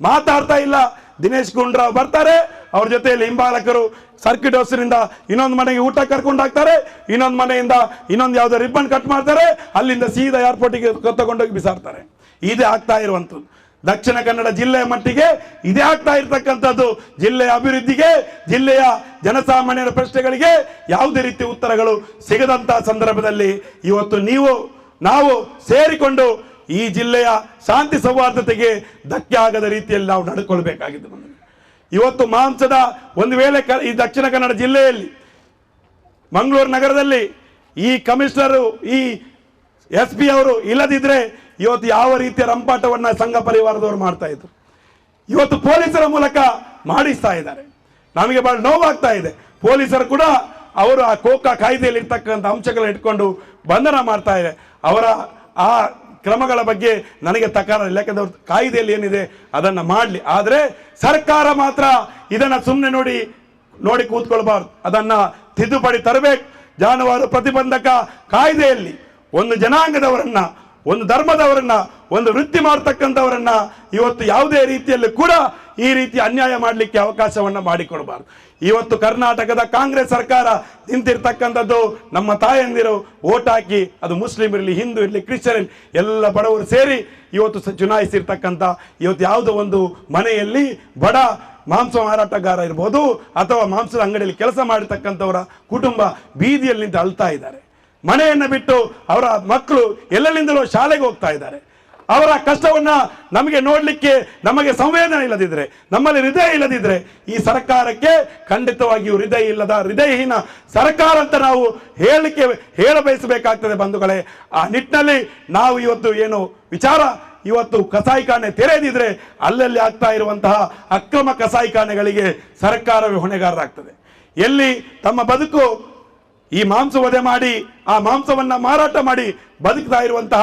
ಮಾತಾಡ್ತಾ ಇಲ್ಲ. ದಿನೇಶ್ ಗುಂಡ್ರಾವ್ ಬರ್ತಾರೆ. ಅವ್ರ ಜೊತೆಯಲ್ಲಿ ಹಿಂಬಾಲಕರು ಸರ್ಕಿಟ್ ಹೌಸ್ನಿಂದ ಇನ್ನೊಂದು ಮನೆಗೆ ಊಟ ಕರ್ಕೊಂಡು ಹೋಗ್ತಾರೆ ಇನ್ನೊಂದು ಮನೆಯಿಂದ ಇನ್ನೊಂದು ಯಾವುದೋ ರಿಬ್ಬನ್ ಕಟ್ ಮಾಡ್ತಾರೆ. ಅಲ್ಲಿಂದ ಸೀದಾ ಏರ್ಪೋರ್ಟಿಗೆ ತಗೊಂಡೋಗಿ ಬಿಸಾಡ್ತಾರೆ. ಇದೇ ಆಗ್ತಾ ಇರುವಂಥದ್ದು. ದಕ್ಷಿಣ ಕನ್ನಡ ಜಿಲ್ಲೆಯ ಮಟ್ಟಿಗೆ ಇದೇ ಆಗ್ತಾ ಇರತಕ್ಕಂಥದ್ದು. ಜಿಲ್ಲೆಯ ಅಭಿವೃದ್ಧಿಗೆ, ಜಿಲ್ಲೆಯ ಜನಸಾಮಾನ್ಯರ ಪ್ರಶ್ನೆಗಳಿಗೆ ಯಾವುದೇ ರೀತಿ ಉತ್ತರಗಳು ಸಿಗದಂತಹ ಸಂದರ್ಭದಲ್ಲಿ ಇವತ್ತು ನೀವು, ನಾವು ಸೇರಿಕೊಂಡು ಈ ಜಿಲ್ಲೆಯ ಶಾಂತಿ ಸೌಹಾರ್ದತೆಗೆ ಧಕ್ಕೆ ಆಗದ ರೀತಿಯಲ್ಲಿ ನಾವು ನಡ್ಕೊಳ್ಬೇಕಾಗಿದೆ ಇವತ್ತು ಮಾಂಸದ ಒಂದು ವೇಳೆ ಈ ದಕ್ಷಿಣ ಕನ್ನಡ ಜಿಲ್ಲೆಯಲ್ಲಿ, ಮಂಗಳೂರು ನಗರದಲ್ಲಿ ಈ ಕಮಿಷನರು, ಈ ಎಸ್ ಪಿ ಅವರು ಇಲ್ಲದಿದ್ದರೆ ಇವತ್ತು ಯಾವ ರೀತಿಯ ರಂಪಾಟವನ್ನ ಸಂಘ ಪರಿವಾರದವರು ಮಾಡ್ತಾ ಇದ್ರು. ಇವತ್ತು ಪೊಲೀಸರ ಮೂಲಕ ಮಾಡಿಸ್ತಾ ಇದ್ದಾರೆ. ನಮಗೆ ಬಹಳ ನೋವಾಗ್ತಾ ಇದೆ. ಪೊಲೀಸರು ಕೂಡ ಅವರು ಆ ಕೋಕಾ ಕಾಯ್ದೆಯಲ್ಲಿ ಇರ್ತಕ್ಕಂಥ ಅಂಶಗಳನ್ನ ಇಟ್ಕೊಂಡು ಬಂಧನ ಮಾಡ್ತಾ ಇದೆ. ಅವರ ಆ ಕ್ರಮಗಳ ಬಗ್ಗೆ ನನಗೆ ತಕಾರ ಇಲ್ಲ. ಯಾಕಂದ್ರೆ ಕಾಯ್ದೆಯಲ್ಲಿ ಏನಿದೆ, ಅದನ್ನ ಮಾಡಲಿ. ಆದರೆ ಸರ್ಕಾರ ಮಾತ್ರ ಇದನ್ನ ಸುಮ್ಮನೆ ನೋಡಿ ನೋಡಿ ಕೂತ್ಕೊಳ್ಬಾರ್ದು. ಅದನ್ನ ತಿದ್ದುಪಡಿ ತರಬೇಕು. ಜಾನುವಾರು ಪ್ರತಿಬಂಧಕ ಕಾಯ್ದೆಯಲ್ಲಿ ಒಂದು ಜನಾಂಗದವರನ್ನ, ಒಂದು ಧರ್ಮದವರನ್ನ, ಒಂದು ವೃತ್ತಿ ಮಾಡ್ತಕ್ಕಂಥವರನ್ನ ಇವತ್ತು ಯಾವುದೇ ರೀತಿಯಲ್ಲಿ ಕೂಡ ಈ ರೀತಿ ಅನ್ಯಾಯ ಮಾಡಲಿಕ್ಕೆ ಅವಕಾಶವನ್ನು ಮಾಡಿಕೊಡಬಾರ್ದು. ಇವತ್ತು ಕರ್ನಾಟಕದ ಕಾಂಗ್ರೆಸ್ ಸರ್ಕಾರ ನಿಂತಿರ್ತಕ್ಕಂಥದ್ದು ನಮ್ಮ ತಾಯಂದಿರು ಓಟ್ ಹಾಕಿ, ಅದು ಮುಸ್ಲಿಂ ಇರಲಿ, ಹಿಂದೂ ಇರಲಿ, ಕ್ರಿಶ್ಚಿಯನ್ ಎಲ್ಲ ಬಡವರು ಸೇರಿ ಇವತ್ತು ಚುನಾಯಿಸಿರ್ತಕ್ಕಂಥ ಇವತ್ತು ಯಾವುದೋ ಒಂದು ಮನೆಯಲ್ಲಿ ಬಡ ಮಾಂಸ ಮಾರಾಟಗಾರ ಇರ್ಬೋದು, ಅಥವಾ ಮಾಂಸದ ಅಂಗಡಿಯಲ್ಲಿ ಕೆಲಸ ಮಾಡಿರ್ತಕ್ಕಂಥವರ ಕುಟುಂಬ ಬೀದಿಯಲ್ಲಿ ನಿಂತು ಅಳ್ತಾ ಇದ್ದಾರೆ. ಮನೆಯನ್ನು ಬಿಟ್ಟು ಅವರ ಮಕ್ಕಳು ಎಲ್ಲೆಲ್ಲಿಂದಲೂ ಶಾಲೆಗೆ ಹೋಗ್ತಾ ಇದ್ದಾರೆ. ಅವರ ಕಷ್ಟವನ್ನ ನಮಗೆ ನೋಡಲಿಕ್ಕೆ ನಮಗೆ ಸಂವೇದನೆ ಇಲ್ಲದಿದ್ರೆ, ನಮ್ಮಲ್ಲಿ ಹೃದಯ ಇಲ್ಲದಿದ್ರೆ, ಈ ಸರ್ಕಾರಕ್ಕೆ ಖಂಡಿತವಾಗಿಯೂ ಹೃದಯ ಇಲ್ಲದ ಹೃದಯಹೀನ ಸರ್ಕಾರ ಅಂತ ನಾವು ಹೇಳಲಿಕ್ಕೆ ಹೇಳ ಬಯಸಬೇಕಾಗ್ತದೆ ಬಂಧುಗಳೇ. ಆ ನಿಟ್ಟಿನಲ್ಲಿ ನಾವು ಇವತ್ತು ಏನು ವಿಚಾರ, ಇವತ್ತು ಕಸಾಯಿಖಾನೆ ತೆರೆದಿದ್ರೆ ಅಲ್ಲಲ್ಲಿ ಆಗ್ತಾ ಇರುವಂತಹ ಅಕ್ರಮ ಕಸಾಯಿಖಾನೆಗಳಿಗೆ ಸರ್ಕಾರವೇ ಹೊಣೆಗಾರರಾಗ್ತದೆ. ಎಲ್ಲಿ ತಮ್ಮ ಬದುಕು ಈ ಮಾಂಸ ವಧೆ ಮಾಡಿ, ಆ ಮಾಂಸವನ್ನು ಮಾರಾಟ ಮಾಡಿ ಬದುಕ್ತಾ ಇರುವಂತಹ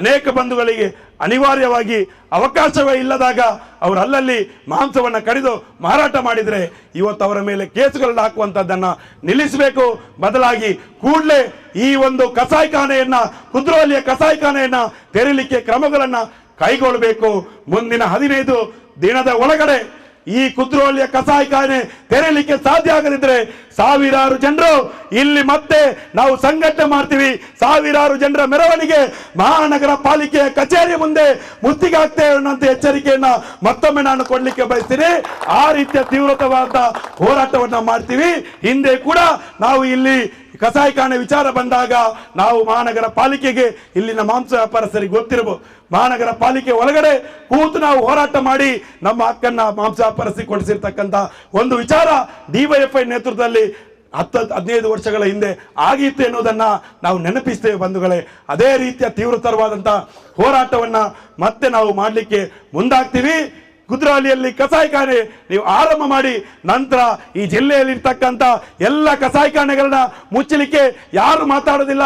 ಅನೇಕ ಬಂಧುಗಳಿಗೆ ಅನಿವಾರ್ಯವಾಗಿ ಅವಕಾಶವೇ ಇಲ್ಲದಾಗ ಅವರು ಅಲ್ಲಲ್ಲಿ ಮಾಂಸವನ್ನು ಕಡಿದು ಮಾರಾಟ ಮಾಡಿದರೆ ಇವತ್ತು ಅವರ ಮೇಲೆ ಕೇಸುಗಳನ್ನು ಹಾಕುವಂಥದ್ದನ್ನು ನಿಲ್ಲಿಸಬೇಕು. ಬದಲಾಗಿ ಕೂಡಲೇ ಈ ಒಂದು ಕಸಾಯಿಖಾನೆಯನ್ನು ಕುದ್ರೋಲಿಯ ಕಸಾಯಿಖಾನೆಯನ್ನು ತೆರೀಲಿಕ್ಕೆ ಕ್ರಮಗಳನ್ನು ಕೈಗೊಳ್ಳಬೇಕು. ಮುಂದಿನ ಹದಿನೈದು ದಿನದ ಒಳಗಡೆ ಈ ಕುದ್ರೋಲಿಯ ಕಸಾಯಿಖಾನೆ ತೆರೆಯಲಿಕ್ಕೆ ಸಾಧ್ಯ ಆಗದಿದ್ರೆ ಸಾವಿರಾರು ಜನರು ಇಲ್ಲಿ ಮತ್ತೆ ನಾವು ಸಂಘಟನೆ ಮಾಡ್ತೀವಿ. ಸಾವಿರಾರು ಜನರ ಮೆರವಣಿಗೆ ಮಹಾನಗರ ಪಾಲಿಕೆಯ ಕಚೇರಿ ಮುಂದೆ ಮುತ್ತಿಗಾಗ್ತೇವೆ ಅನ್ನೋಂಥ ಎಚ್ಚರಿಕೆಯನ್ನ ಮತ್ತೊಮ್ಮೆ ನಾನು ಕೊಡ್ಲಿಕ್ಕೆ ಬಯಸ್ತೀನಿ. ಆ ರೀತಿಯ ತೀವ್ರತವಾದ ಹೋರಾಟವನ್ನ ಮಾಡ್ತೀವಿ. ಹಿಂದೆ ಕೂಡ ನಾವು ಇಲ್ಲಿ ಕಸಾಯಿಖಾನೆ ವಿಚಾರ ಬಂದಾಗ ನಾವು ಮಹಾನಗರ ಪಾಲಿಕೆಗೆ ಇಲ್ಲಿನ ಮಾಂಸ ವ್ಯಾಪಾರಸ್ಥರಿಗೆ ಗೊತ್ತಿರಬಹುದು ಮಹಾನಗರ ಪಾಲಿಕೆ ಒಳಗಡೆ ಕೂತು ನಾವು ಹೋರಾಟ ಮಾಡಿ ನಮ್ಮ ಹಕ್ಕನ್ನ ಮಾಂಸ ವ್ಯಾಪಾರಸ್ಥಿ ಕೊಡಿಸಿರ್ತಕ್ಕಂಥ ಒಂದು ವಿಚಾರ ಡಿವೈಎಫ್ಐ ನೇತೃತ್ವದಲ್ಲಿ ಹತ್ತು ಹದಿನೈದು ವರ್ಷಗಳ ಹಿಂದೆ ಆಗಿತ್ತು ಎನ್ನುವುದನ್ನು ನಾವು ನೆನಪಿಸ್ತೇವೆ ಬಂಧುಗಳೇ. ಅದೇ ರೀತಿಯ ತೀವ್ರತರವಾದಂಥ ಹೋರಾಟವನ್ನು ಮತ್ತೆ ನಾವು ಮಾಡಲಿಕ್ಕೆ ಮುಂದಾಗ್ತೀವಿ. ಕುದ್ರಾಲಿಯಲ್ಲಿ ಕಸಾಯಿಖಾನೆ ನೀವು ಆರಂಭ ಮಾಡಿ ನಂತರ ಈ ಜಿಲ್ಲೆಯಲ್ಲಿರ್ತಕ್ಕಂಥ ಎಲ್ಲ ಕಸಾಯಿಖಾನೆಗಳನ್ನ ಮುಚ್ಚಲಿಕ್ಕೆ ಯಾರು ಮಾತಾಡೋದಿಲ್ಲ.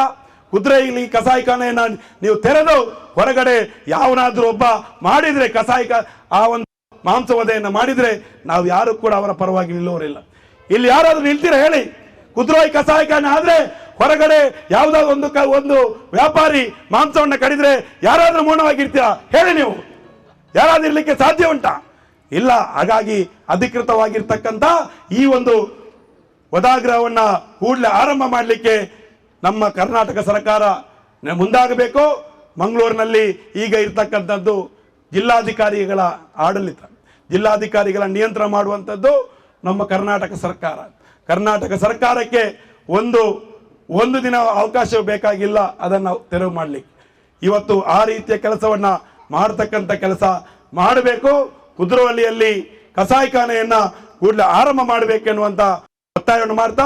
ಕುದುರೆಯಲ್ಲಿ ಕಸಾಯಿಖಾನೆಯನ್ನು ನೀವು ತೆರೆದು ಹೊರಗಡೆ ಯಾವನಾದರೂ ಒಬ್ಬ ಮಾಡಿದರೆ ಕಸಾಯಿಕ ಆ ಒಂದು ಮಾಂಸವಧೆಯನ್ನು ಮಾಡಿದ್ರೆ ನಾವು ಯಾರು ಕೂಡ ಅವರ ಪರವಾಗಿ ನಿಲ್ಲುವರಿಲ್ಲ ಇಲ್ಲಿ ಯಾರಾದ್ರೂ ನಿಲ್ತೀರಾ ಹೇಳಿ? ಕುದುರಾಯಿ ಕಸಾಯಿಖಾನೆ ಆದ್ರೆ ಹೊರಗಡೆ ಯಾವ್ದಾದ್ರು ಒಂದು ಒಂದು ವ್ಯಾಪಾರಿ ಮಾಂಸವನ್ನ ಕಡಿದ್ರೆ ಯಾರಾದ್ರೂ ಮೌನವಾಗಿರ್ತೀರಾ? ಹೇಳಿ ನೀವು. ಯಾರಾದ್ರೂ ಇರ್ಲಿಕ್ಕೆ ಸಾಧ್ಯ ಉಂಟಾ? ಇಲ್ಲ, ಹಾಗಾಗಿ ಅಧಿಕೃತವಾಗಿರ್ತಕ್ಕಂಥ ಈ ಒಂದು ವದಾಗ್ರಹವನ್ನ ಕೂಡಲೇ ಆರಂಭ ಮಾಡಲಿಕ್ಕೆ ನಮ್ಮ ಕರ್ನಾಟಕ ಸರ್ಕಾರ ಮುಂದಾಗಬೇಕು. ಮಂಗಳೂರಿನಲ್ಲಿ ಈಗ ಇರ್ತಕ್ಕಂಥದ್ದು ಜಿಲ್ಲಾಧಿಕಾರಿಗಳ ಆಡಳಿತ. ಜಿಲ್ಲಾಧಿಕಾರಿಗಳ ನಿಯಂತ್ರಣ ಮಾಡುವಂಥದ್ದು ನಮ್ಮ ಕರ್ನಾಟಕ ಸರ್ಕಾರ. ಕರ್ನಾಟಕ ಸರ್ಕಾರಕ್ಕೆ ಒಂದು ಒಂದು ದಿನ ಅವಕಾಶ ಬೇಕಾಗಿಲ್ಲ ಅದನ್ನು ತೆರವು ಮಾಡಲಿಕ್ಕೆ. ಇವತ್ತು ಆ ರೀತಿಯ ಕೆಲಸವನ್ನು ಮಾಡತಕ್ಕಂಥ ಕೆಲಸ ಮಾಡಬೇಕು. ಕುದುರವಲ್ಲಿಯಲ್ಲಿ ಕಸಾಯಿಖಾನೆಯನ್ನು ಕೂಡಲೇ ಆರಂಭ ಮಾಡಬೇಕೆನ್ನುವಂಥ ಒತ್ತಾಯವನ್ನು ಮಾಡ್ತಾ